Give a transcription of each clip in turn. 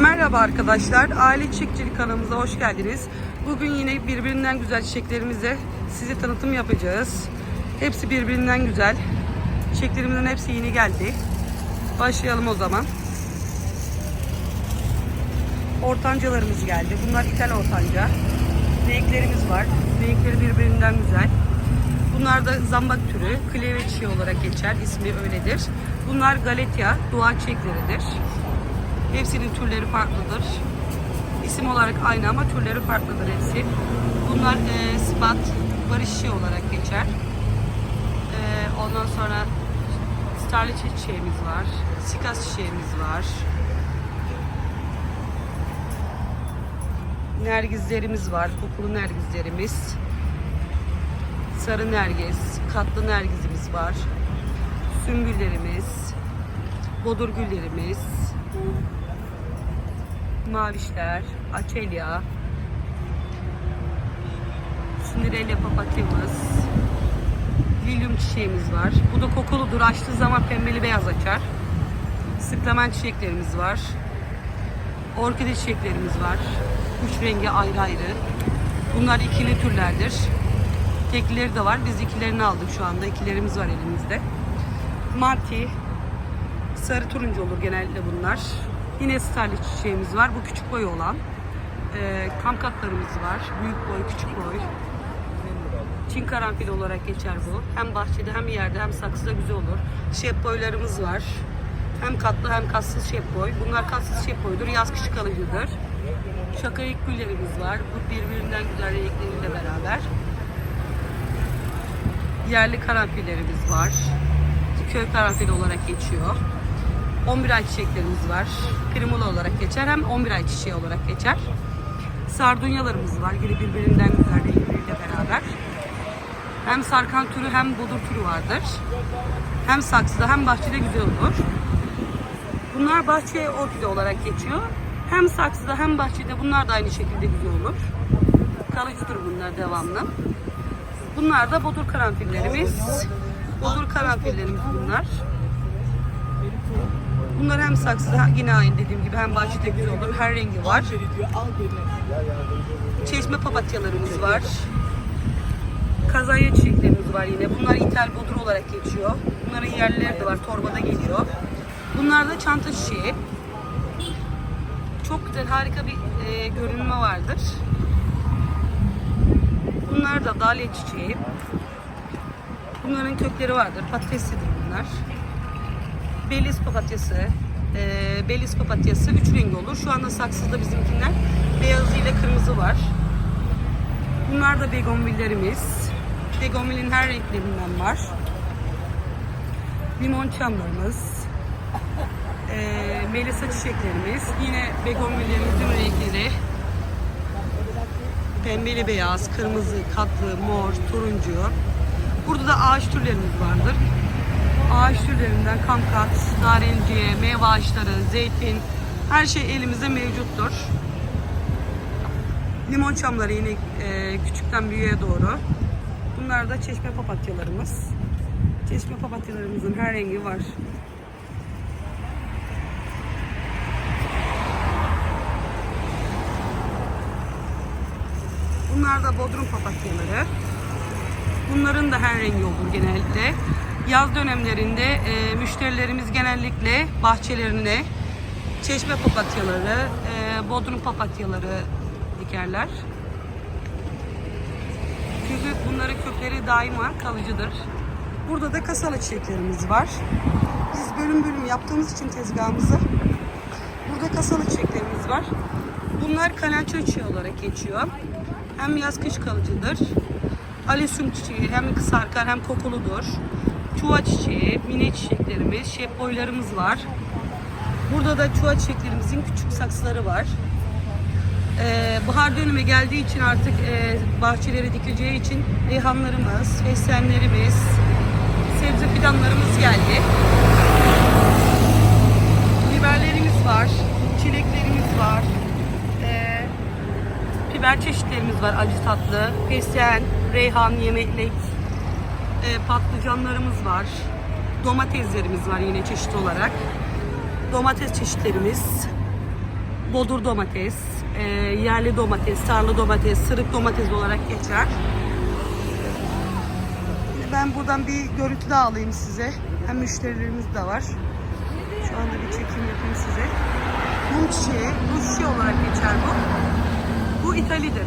Merhaba arkadaşlar, Aile Çiçekçilik kanalımıza hoş geldiniz. Bugün yine birbirinden güzel çiçeklerimize size tanıtım yapacağız. Hepsi birbirinden güzel. Çiçeklerimizin hepsi yeni geldi. Başlayalım o zaman. Ortancalarımız geldi. Bunlar ithal ortanca. Renklerimiz var. Renkleri birbirinden güzel. Bunlar da zambak türü, kleve çiçeği olarak geçer. İsmi öyledir. Bunlar galetia, dua çiçekleridir. Hepsinin türleri farklıdır. İsim olarak aynı ama türleri farklıdır hepsi. Bunlar e, spat, barış çiçeği olarak geçer. E, ondan sonra starlı çiçeğimiz var. Sikas çiçeğimiz var. Nergizlerimiz var. Kokulu nergizlerimiz. Sarı nergiz, katlı nergizimiz var. Sümbüllerimiz, bodur güllerimiz, mavişler, açelya, sinirelya papatyamız, lilyum çiçeğimiz var. Bu da kokuludur. Açtığı zaman pembeli beyaz açar. Sıklamen çiçeklerimiz var. Orkide çiçeklerimiz var. Üç rengi ayrı ayrı. Bunlar ikili türlerdir. Teklileri de var. Biz ikilerini aldık şu anda. İkilerimiz var elimizde. Marti, sarı turuncu olur genellikle bunlar. Yine starlı çiçeğimiz var. Bu küçük boy olan. Ee, kamkatlarımız var. Büyük boy, küçük boy. Çin karanfil olarak geçer bu. Hem bahçede hem yerde hem saksıda güzel olur. Şep boylarımız var. Hem katlı hem katsız şep boy. Bunlar katsız şep boydur. Yaz kış kalıcıdır. Şakayık güllerimiz var. Bu birbirinden güzel renkleriyle beraber. Yerli karanfillerimiz var. Köy karanfili olarak geçiyor. 11 ay çiçeklerimiz var. Primula olarak geçer hem 11 ay çiçeği olarak geçer. Sardunyalarımız var. Yine birbirinden güzel renkleriyle beraber. Hem sarkan türü hem bodur türü vardır. Hem saksıda hem bahçede güzel olur. Bunlar bahçe orkide olarak geçiyor. Hem saksıda hem bahçede bunlar da aynı şekilde güzel olur. Kalıcıdır bunlar devamlı. Bunlar da bodur karanfillerimiz. Bodur karanfillerimiz bunlar. Bunlar hem saksıda yine aynı dediğim gibi hem bahçede güzel olur. Her rengi var. Çeşme papatyalarımız var. Kazaya çiçeklerimiz var yine. Bunlar ithal bodur olarak geçiyor. Bunların yerlileri de var. Torbada geliyor. Bunlar da çanta çiçeği. Çok güzel, harika bir e, görünme vardır. Bunlar da dalya çiçeği. Bunların kökleri vardır. Patateslidir bunlar. Beliz papatyası. E, Beliz papatyası üç rengi olur. Şu anda saksızda bizimkiler beyazı ile kırmızı var. Bunlar da begonvillerimiz. Begonvilin her renklerinden var. Limon çamlarımız. E, melisa çiçeklerimiz. Yine begonvillerimizin renkleri. Pembeli beyaz, kırmızı, katlı, mor, turuncu. Burada da ağaç türlerimiz vardır. Ağaç türlerinden kamkat, narenciye, meyve ağaçları, zeytin her şey elimizde mevcuttur. Limon çamları yine e, küçükten büyüğe doğru. Bunlar da çeşme papatyalarımız. Çeşme papatyalarımızın her rengi var. Bunlar da bodrum papatyaları. Bunların da her rengi olur genellikle. Yaz dönemlerinde e, müşterilerimiz genellikle bahçelerine çeşme papatyaları, e, bodrum papatyaları dikerler. Çünkü bunların kökleri daima kalıcıdır. Burada da kasalı çiçeklerimiz var. Biz bölüm bölüm yaptığımız için tezgahımızı burada kasalı çiçeklerimiz var. Bunlar kalanço çiçeği olarak geçiyor. Hem yaz kış kalıcıdır. Alisum çiçeği hem sarkar hem kokuludur. Çuva çiçeği, mine çiçeklerimiz, şep boylarımız var. Burada da çuva çiçeklerimizin küçük saksıları var. Ee, bahar dönemi geldiği için artık e, bahçeleri dikileceği için reyhanlarımız, fesleğenlerimiz, sebze fidanlarımız geldi. Biberlerimiz var, çileklerimiz var. Ee, biber çeşitlerimiz var acı tatlı. Fesleğen, reyhan, yemeklik, e, patlıcanlarımız var. Domateslerimiz var yine çeşit olarak. Domates çeşitlerimiz. bodur domates, e, yerli domates, tarla domates, sırık domates olarak geçer. Ben buradan bir görüntü daha alayım size. Hem müşterilerimiz de var. Şu anda bir çekim yapayım size. Mum çiçeği, Rus çiçeği olarak geçer bu. Bu İtalidir.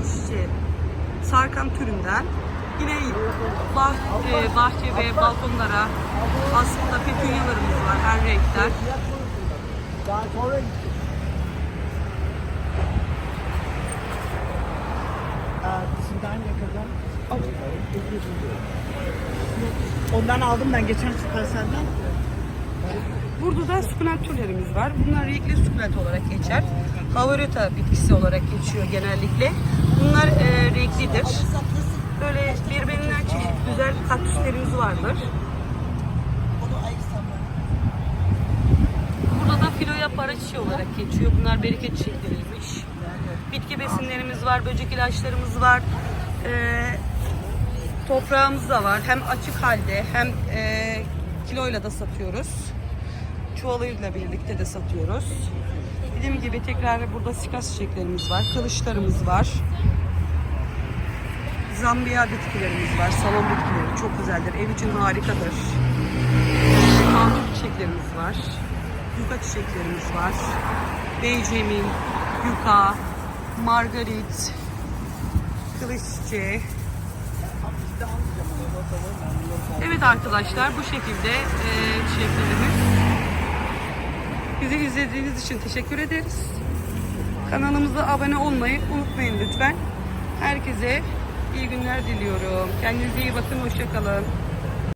Rus çiçeği. Sarkan türünden. Yine bah, e, bahçe ve balkonlara aslında petunyalarımız var her renkten. Ondan aldım ben geçen Supercell'den. Burada da sukulent türlerimiz var. Bunlar renkli sukulent olarak geçer. Havarota bitkisi olarak geçiyor genellikle. Bunlar e, renklidir. Böyle birbirinden çeşit güzel kaktüslerimiz vardır. Burada da filoya para çiçeği olarak geçiyor. Bunlar bereket çiçekleriymiş. Bitki besinlerimiz var, böcek ilaçlarımız var. Ee, toprağımız da var. Hem açık halde hem e, kiloyla da satıyoruz. Çuvalıyla birlikte de satıyoruz. Dediğim gibi tekrar burada sikas çiçeklerimiz var. Kılıçlarımız var. Zambiya bitkilerimiz var. Salon bitkileri çok güzeldir. Ev için harikadır. Kanun çiçeklerimiz var. Yuka çiçeklerimiz var. Benjamin, yuka, margarit, kılıç. Evet arkadaşlar bu şekilde e, çiçeklerimiz. Bizi izlediğiniz için teşekkür ederiz. Kanalımıza abone olmayı unutmayın lütfen. Herkese iyi günler diliyorum. Kendinize iyi bakın. Hoşçakalın.